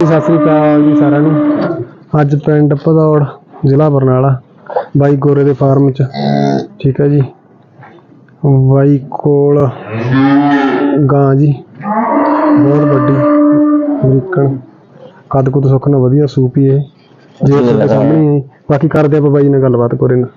ਸਤਿ ਸ੍ਰੀ ਅਕਾਲ ਜੀ ਸਾਰਿਆਂ ਨੂੰ। ਅੱਜ ਪਿੰਡ ਭਦੌੜ ਜ਼ਿਲ੍ਹਾ ਬਰਨਾਲਾ ਬਾਈ ਗੋਰੇ ਦੇ ਫਾਰਮ 'ਚ। ਠੀਕ ਹੈ ਜੀ। ਬਾਈ ਕੋਲ ਗਾਂ ਜੀ। ਬਹੁਤ ਵੱਡੀ ਅਮਰੀਕਨ ਕੱਦ ਕੁੱਦ ਸੁੱਖ ਨਾਲ ਵਧੀਆ ਸੂਪ ਹੀ ਹੈ ਜੇ ਤੁਹਾਡੇ ਸਾਹਮਣੇ ਹੀ ਹੈ ਬਾਕੀ ਕਰਦੇ ਆਪਾਂ ਬਾਈ ਨਾਲ ਗੱਲਬਾਤ ਕੋਰੇ ਨਾਲ।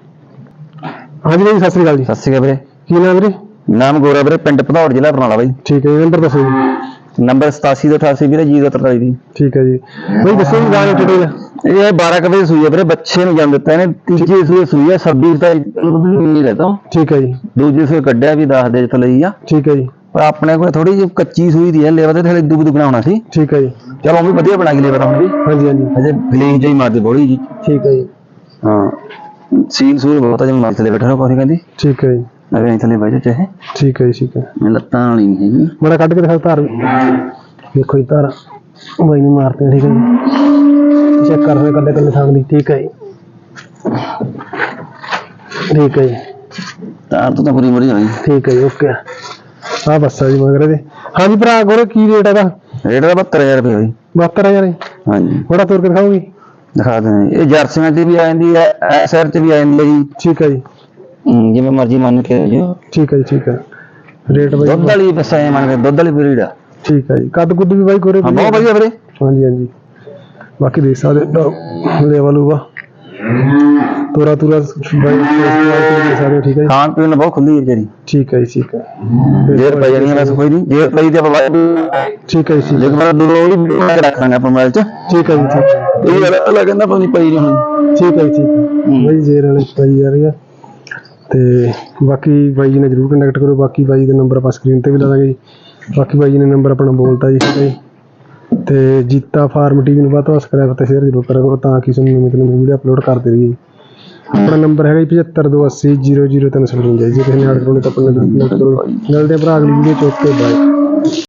ਹਾਂਜੀ ਬਾਈ ਸਤਿ ਸ੍ਰੀ ਅਕਾਲ ਜੀ। ਸਤਿ ਸ਼੍ਰੀ ਅਕਾਲ ਵੀਰੇ। ਕੀ ਨਾਮ ਵੀਰੇ? ਨਾਮ ਗੋਰਾ ਵੀਰੇ ਪਿੰਡ ਭਦੌੜ ਜ਼ਿਲ੍ਹਾ ਬਰਨਾਲਾ ਬਾਈ। ਠੀਕ ਹੈ ਜੀ ਨੰਬਰ ਦੱਸੋ ਜੀ। ਨੰਬਰ 8788 ਵੀਰੇ 043 ਦੀ। ਠੀਕ ਹੈ ਜੀ। ਬਾਈ ਦੱਸੋ ਜੀ ਗਾਂ ਡਿਟੇਲ ਇਹ 12 ਕੁ ਵਜੇ ਸੂਈ ਹੈ ਵੀਰੇ ਬੱਚੇ ਨੂੰ ਜੰਮ ਦਿੱਤਾ ਇਹਨੇ ਤੀਜੇ ਸੂਏ ਸੂਈ ਹੈ 26 ਦਾ ਨਹੀਂ ਰਹਿਤਾ ਠੀਕ ਹੈ ਜੀ। ਦੂਜੇ ਸੂਏ ਕੱਢਿਆ ਵੀ 10 ਦੇ ਚ ਲਈ ਆ। ਠੀਕ ਹੈ ਜੀ। ਪਰ ਆਪਣੇ ਕੋਲ ਥੋੜੀ ਜਿਹੀ ਕੱਚੀ ਸੂਈ ਦੀ ਹੈ ਲੇਵਰ ਤੇ ਥਲੇ ਦੁੱਧ ਬਣਾਉਣਾ ਸੀ। ਠੀਕ ਹੈ ਜੀ। ਚਲੋ ਉਹ ਵੀ ਵਧੀਆ ਬਣਾ ਕੇ ਲੇਵਰ ਹੁਣ ਵੀ। ਹਾਂਜੀ ਹਾਂਜੀ। ਅਜੇ ਗਲੀਨ ਜਿਹੀ ਮਾਰਦੀ ਬੋਲੀ ਜੀ। ਠੀਕ ਹੈ ਜੀ। ਹਾਂ। ਸੀਲ ਸੂਰ ਬਹੁਤ ਅਜੇ ਮਾਰ ਥਲੇ ਬੈਠਾ ਰੋ ਕੋਈ ਕਹਿੰਦੀ? ਠੀਕ ਹੈ ਜੀ। ਅਗੇ ਥਲੇ ਬੈਠੇ ਚਾਹੇ। ਠੀਕ ਹੈ ਜੀ ਠੀਕ ਹੈ। ਲੱਤਾਂ ਵਾਲੀ ਨਹੀਂ ਹੈਗੀ। ਬੜਾ ਕੱਢ ਕੇ ਦਿਖਾਓ ਧਾਰ ਦੇਖੋ ਜੀ ਧਾਰ। ਬਾਈ ਨੂੰ ਮਾਰਤੇ ਠੀਕ ਹੈ ਜੀ। ਚੈੱਕ ਕਰ ਰਹੇ ਕੱਲੇ ਕੱਲੇ ਥਾਂ ਦੀ ਠੀਕ ਹੈ ਜੀ। ਠੀਕ ਹੈ ਜੀ। ਤਾਰ ਤੋਂ ਤਾਂ ਪੂਰੀ ਮਰੀ ਹੋਈ ਠੀਕ ਹੈ ਜੀ ਓਕੇ ਆ। ਬੱਸਾ ਜੀ ਮਗਰ ਇਹਦੇ। ਹਾਂਜੀ ਭਰਾ ਗੋਰੇ ਕੀ ਰੇਟ ਇਹਦਾ? ਰੇਟ ਦਾ 72000 ਰੁਪਏ ਹੋਈ 72000 ਜੀ। ਹਾਂਜੀ। ਬੜਾ ਤੋਰ ਕੇ ਦਿਖਾਓਗੇ? ਦਿਖਾ ਦਿੰਦੇ ਇਹ ਜਰਸੀਆਂ ਦੀ ਵੀ ਆ ਜਾਂਦੀ ਹੈ ਐਸਆਰ ਚ ਵੀ ਆ ਜਾਂਦੀ ਹੈ ਜੀ। ਠੀਕ ਹੈ ਜੀ। ਹਮ, ਜਿਵੇਂ ਮਰਜ਼ੀ ਮੰਨ ਕੇ ਜੋ। ਠੀਕ ਹੈ ਜੀ ਠੀਕ ਹੈ। ਰੇਟ ਬਾਈ ਦੁੱਧ ਵਾਲੀ ਬਸ ਐ ਮੰਨ ਕੇ ਦੁੱਧ ਵਾਲੀ ਬਰੀਡ ਆ। ਠੀਕ ਹੈ ਜੀ। ਕੱਦ ਕੁੱਦ ਵੀ ਬਾਈ ਹਾਂ, ਬਹੁਤ ਵਧੀਆ ਵੀਰੇ। ਹਾਂਜੀ ਹਾਂਜੀ। ਬਾਕੀ ਦੇਖ ਸਕਦੇ ਲੈਵਲ ਹੋਗਾ ਤੋਰਾ ਤੋਰਾ ਬਾਈ ਦੇਖ ਸਕਦੇ ਹੋ, ਠੀਕ ਹੈ ਜੀ। ਖਾਣ ਪੀਣ ਨੂੰ ਬਹੁਤ ਖੁੱਲੀ ਹੈ ਵਿਚਾਰੀ ਠੀਕ ਹੈ ਜੀ ਠੀਕ ਹੈ। ਜੇਰ ਪਈ ਜਾਣੀ ਹੈ ਬਸ ਕੋਈ ਨਹੀਂ ਜੇਰ ਪਈ ਤੇ ਆਪਾਂ ਬਾਅਦ ਠੀਕ ਹੈ ਜੀ ਠੀਕ ਮੇਰਾ ਦੂਰ ਉਹ ਵੀ ਬਣਾ ਕੇ ਰੱਖ ਲਾਂਗੇ ਆਪਾਂ ਮੋਬਾਈਲ ਚ। ਠੀਕ ਹੈ ਜੀ ਠੀਕ ਹੈ। ਇਹ ਅਲੱਗ ਕਹਿੰਦਾ ਪਤਾ ਨਹੀਂ ਪਈ ਨਹੀਂ ਹੋਣੀ। ਠੀਕ ਹੈ ਜੀ ਠੀਕ ਹੈ। ਬਾਈ ਜੇਰ ਵਾਲੇ ਪਾਈ ਜਾ ਰਹੀ ਆ। ਤੇ ਬਾਕੀ ਬਾਈ ਜੀ ਨੇ ਜਰੂਰ ਕੰਟੈਕਟ ਕਰੋ ਬਾਕੀ ਬਾਈ ਦਾ ਨੰਬਰ ਆਪਾਂ ਸਕਰੀਨ ਤੇ ਵੀ ਲਾ ਦਾਂਗੇ ਜੀ। ਬਾਕੀ ਬਾਈ ਜੀ ਨੇ ਨੰਬਰ ਆਪਣਾ ਬੋਲਤਾ ਜੀ ਠੀਕ ਹੈ ਜੀ। ਤੇ ਜੀਤਾ ਫਾਰਮ ਟੀਵੀ ਨੂੰ ਵੱਧ ਤੋਂ ਵੱਧ ਸਬਸਕ੍ਰਾਈਬ ਤੇ ਸ਼ੇਅਰ ਜ਼ਰੂਰ ਕਰਿਆ ਕਰੋ, ਤਾਂ ਕਿ ਤੁਹਾਨੂੰ ਨਵੀਂ ਤੋਂ ਨਵੀਂ ਵੀਡੀਓ ਅਪਲੋਡ ਕਰਦੇ ਰਹੀਏ ਜੀ। ਆਪਣਾ ਨੰਬਰ ਹੈਗਾ ਜੀ 7528 00357 ਜੀ। ਜੇ ਕਿਸੇ ਨੇ ਆਰਡਰ ਕਰਨਾ ਤਾਂ ਆਪਣਾ ਨਾਲ ਕਰੋ ਮਿਲਦੇ ਆ ਭਰਾ ਅਗਲੀ ਵੀਡੀਓ ਚ ਓਕੇ ਬਾਏ